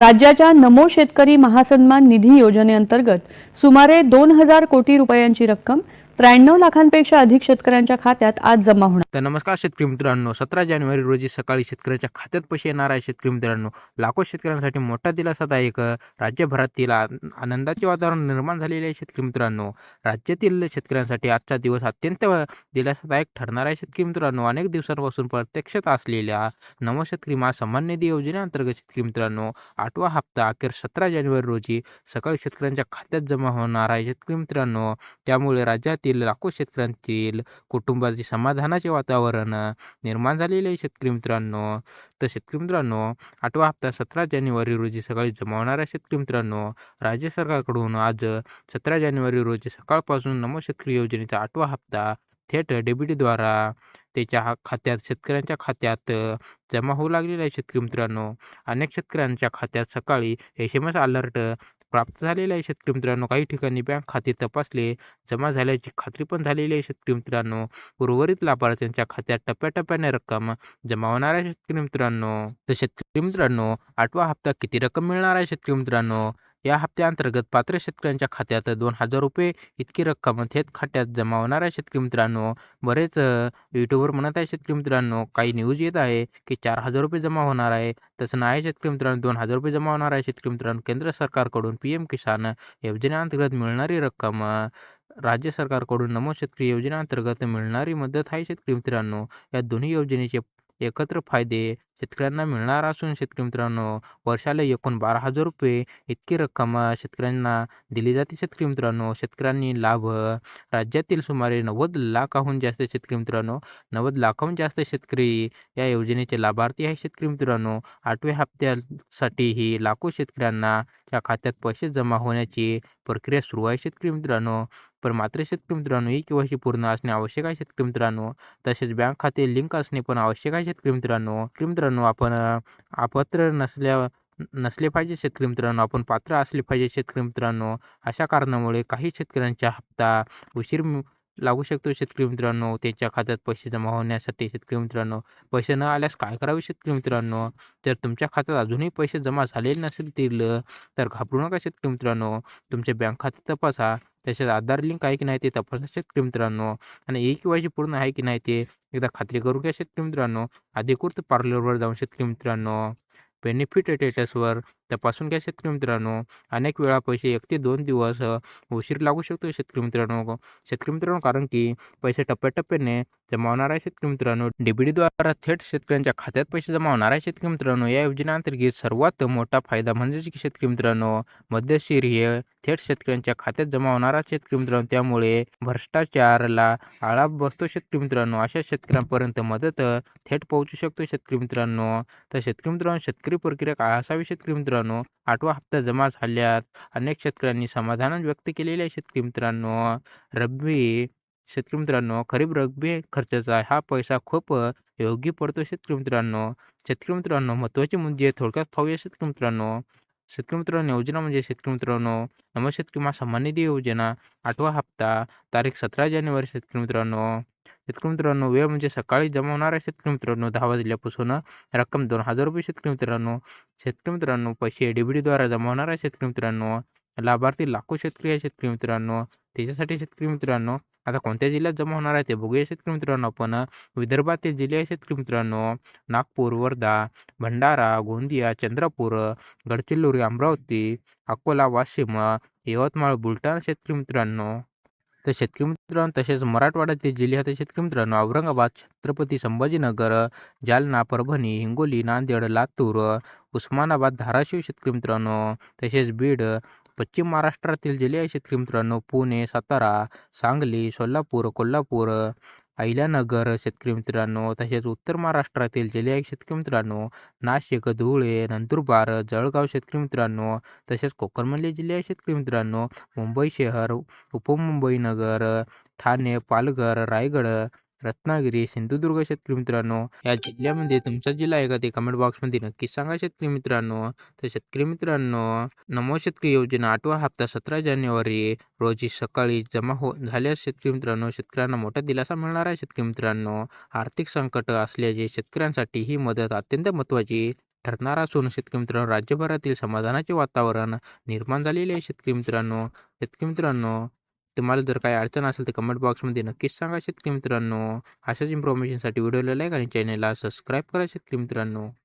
राज्याच्या नमो शेतकरी महासन्मान निधी योजनेअंतर्गत सुमारे दोन हजार कोटी रुपयांची रक्कम त्र्याण्णव लाखांपेक्षा अधिक शेतकऱ्यांच्या खात्यात आज जमा होणार. तर नमस्कार शेतकरी मित्रांनो सतरा जानेवारी रोजी सकाळी शेतकऱ्यांच्या खात्यात पैसे येणार आहे शेतकरी मित्रांनो लाखो शेतकऱ्यांसाठी मोठा दिलासादायक एक राज्यभरातील आनंदाचे वातावरण निर्माण झालेले आहे शेतकरी मित्रांनो. राज्यातील शेतकऱ्यांसाठी आजचा दिवस अत्यंत दिलासादायक ठरणार आहे शेतकरी मित्रांनो. अनेक दिवसांपासून प्रत्यक्षात असलेल्या नमो शेतकरी महासन्मान निधी योजनेअंतर्गत शेतकरी मित्रांनो आठवा हप्ता अखेर सतरा जानेवारी रोजी सकाळी शेतकऱ्यांच्या खात्यात जमा होणार आहे. शेतकरी मित्रांनो त्यामुळे राज्यातील लाखो शेतकऱ्यांतील कुटुंबाचे समाधानाचे वातावरण निर्माण झालेले आहे शेतकरी मित्रांनो. तर शेतकरी मित्रांनो आठवा हप्ता सतरा जानेवारी रोजी सकाळी जमा शेतकरी मित्रांनो राज्य सरकारकडून आज सतरा जानेवारी रोजी सकाळपासून नमो शेतकरी योजनेचा आठवा हप्ता थेट डेबिटद्वारा त्याच्या खात्यात शेतकऱ्यांच्या खात्यात जमा होऊ लागलेला आहे शेतकरी मित्रांनो. अनेक शेतकऱ्यांच्या खात्यात सकाळी एस एम एस अलर्ट प्राप्त झालेला आहे शेतकरी मित्रांनो. काही ठिकाणी बँक खाते तपासले जमा झाल्याची खात्री पण झालेली आहे शेतकरी मित्रांनो. उर्वरित लाभार्थ्यांच्या खात्यात टप्प्याटप्प्याने रक्कम जमा होणार आहे शेतकरी मित्रांनो. तर शेतकरी मित्रांनो आठवा हप्ता किती रक्कम मिळणार आहे शेतकरी मित्रांनो? या हप्त्याअंतर्गत पात्र शेतकऱ्यांच्या खात्यात दोन हजार रुपये इतकी रक्कम थेट खात्यात जमा होणार आहे. शेतकरी मित्रांनो बरेच यूट्यूबवर म्हणत आहे शेतकरी मित्रांनो काही न्यूज येत आहे की चार हजार रुपये जमा होणार आहे. तसं नाही शेतकरी मित्रांनो दोन हजार रुपये जमा होणार आहे. शेतकरी मित्रांनो केंद्र सरकारकडून पी एम किसान योजनेअंतर्गत मिळणारी रक्कम राज्य सरकारकडून नमो शेतकरी योजनेअंतर्गत मिळणारी मदत आहे. शेतकरी मित्रांनो या दोन्ही योजनेचे एकत्र फायदे शेतकऱ्यांना मिळणार असून शेतकरी मित्रांनो वर्षाला एकूण बारा हजार रुपये इतकी रक्कम शेतकऱ्यांना दिली जाते. शेतकरी मित्रांनो शेतकऱ्यांनी लाभ राज्यातील सुमारे नव्वद लाखाहून जास्त शेतकरी मित्रांनो नव्वद लाखाहून जास्त शेतकरी या योजनेचे लाभार्थी आहे शेतकरी मित्रांनो आठव्या हप्त्यासाठीही लाखो शेतकऱ्यांना या खात्यात पैसे जमा होण्याची प्रक्रिया सुरू आहे. शेतकरी मित्रांनो पण मात्र शेतकरी मित्रांनो ही केवायसी पूर्ण असणे आवश्यक आहे शेतकरी मित्रांनो. तसेच बँक खाते लिंक असणे पण आवश्यक आहे शेतकरी मित्रांनो. शेतकरी मित्रांनो आपण अ, अपात्र नसल्या नसले पाहिजे शेतकरी मित्रांनो आपण पात्र असले पाहिजे शेतकरी मित्रांनो. अशा कारणामुळे काही शेतकऱ्यांचा हप्ता उशीर लागू शकतो शेतकरी मित्रांनो. त्यांच्या खात्यात पैसे जमा होण्यासाठी शेतकरी मित्रांनो पैसे न आल्यास काय करावे शेतकरी मित्रांनो? जर तुमच्या खात्यात अजूनही पैसे जमा झालेले नसतील तर घाबरू नका शेतकरी मित्रांनो. तुमचे बँक खाते तपासा. तसेच आधार लिंक आहे की नाही ते तपासा शेतकरी मित्रांनो. आणि एक वायची पूर्ण आहे की नाही ते एकदा खात्री करून घ्या शेतकरी मित्रांनो. अधिकृत पार्लरवर जाऊन शेतकरी मित्रांनो. बेनिफिट स्टेटसवर तपासून घ्या शेतकरी मित्रांनो. अनेक वेळा पैसे एक ते दोन दिवस उशीर लागू शकतो शेतकरी मित्रांनो. शेतकरी मित्रांनो कारण की पैसे टप्प्याटप्प्याने जमा होणार आहे शेतकरी मित्रांनो. डीबीडीद्वारा थेट शेतकऱ्यांच्या खात्यात पैसे जमा होणार आहे शेतकरी मित्रांनो. या योजनेअंतर्गत सर्वात मोठा फायदा म्हणजेच की शेतकरी मित्रांनो मध्यशीर हे थेट शेतकऱ्यांच्या खात्यात जमा होणार आहे शेतकरी मित्रांनो. त्यामुळे भ्रष्टाचाराला आळा बसतो शेतकरी मित्रांनो. अशा शेतकऱ्यांपर्यंत मदत थेट पोहोचू शकतो शेतकरी मित्रांनो. तर शेतकरी मित्रांनो शेतकरी प्रक्रिया काय असावी शेतकरी मित्रांनो? आठवा हप्ता जमा झाल्यात. अनेक शेतकऱ्यांनी समाधान व्यक्त केलेले आहे शेतकरी मित्रांनो. रब्बी शेतकरी मित्रांनो खरीप रब्बी खर्चाचा हा पैसा खूप योग्य पडतो शेतकरी मित्रांनो. शेतकरी मित्रांनो महत्त्वाचे मुद्दे थोडक्यात पाहूया शेतकरी मित्रांनो. शेतकरी मित्रांनो योजना म्हणजे शेतकरी मित्रांनो नमो शेतकरी महासन्मान निधी योजना. आठवा हप्ता तारीख सतरा जानेवारी शेतकरी मित्रांनो. शेतकरी मित्रांनो वेळ म्हणजे सकाळी जमा होणार आहे शेतकरी मित्रांनो दहा वाजल्यापासून रक्कम दोन हजार रुपये शेतकरी मित्रांनो. शेतकरी मित्रांनो पैसे डीबीडीद्वारा जमा होणार आहे शेतकरी मित्रांनो लाभार्थी लाखो शेतकरी आहे शेतकरी मित्रांनो. त्याच्यासाठी शेतकरी मित्रांनो आता कोणत्या जिल्ह्यात जमा होणार आहे ते बघूया शेतकरी मित्रांनो आपण. विदर्भातील जिल्हे आहे शेतकरी मित्रांनो नागपूर वर्धा भंडारा गोंदिया चंद्रपूर गडचिरोली अमरावती अकोला वाशिम यवतमाळ बुलढाणा शेतकरी मित्रांनो. तर शेतकरी मित्रांनो तसेच मराठवाड्यातील जिल्ह्यातील शेतकरी मित्रांनो औरंगाबाद छत्रपती संभाजीनगर जालना परभणी हिंगोली नांदेड लातूर उस्मानाबाद धाराशिव शेतकरी मित्रांनो तसेच बीड पश्चिम महाराष्ट्रातील जिल्हे आहे शेतकरी मित्रांनो पुणे सातारा सांगली सोलापूर कोल्हापूर अहिल्यानगर शेतकरी मित्रांनो तसेच उत्तर महाराष्ट्रातील जिल्हे शेतकरी मित्रांनो नाशिक धुळे नंदुरबार जळगाव शेतकरी मित्रांनो तसेच कोकणमधले जिल्हे शेतकरी मित्रांनो मुंबई शहर उपमुंबई नगर ठाणे पालघर रायगड रत्नागिरी सिंधुदुर्ग शेतकरी मित्रांनो या जिल्ह्यामध्ये तुमचा जिल्हा आहे का ते कमेंट बॉक्समध्ये नक्की सांगा शेतकरी मित्रांनो. तर शेतकरी मित्रांनो नमो शेतकरी योजना आठवा हप्ता सतरा जानेवारी रोजी सकाळी जमा हो झाल्यास शेतकरी मित्रांनो शेतकऱ्यांना मोठा दिलासा मिळणार आहे शेतकरी मित्रांनो. आर्थिक संकट असल्याचे शेतकऱ्यांसाठी ही मदत अत्यंत महत्त्वाची ठरणार असून शेतकरी मित्रांनो राज्यभरातील समाधानाचे वातावरण निर्माण झालेले आहे शेतकरी मित्रांनो. शेतकरी मित्रांनो तुम्हाला जर काही अडचण असेल तर कमेंट बॉक्समध्ये नक्कीच सांगा शेतकरी मित्रांनो. अशाच इन्फॉर्मेशनसाठी व्हिडिओला लाईक आणि चॅनलला सबस्क्राईब करा शेतकरी मित्रांनो.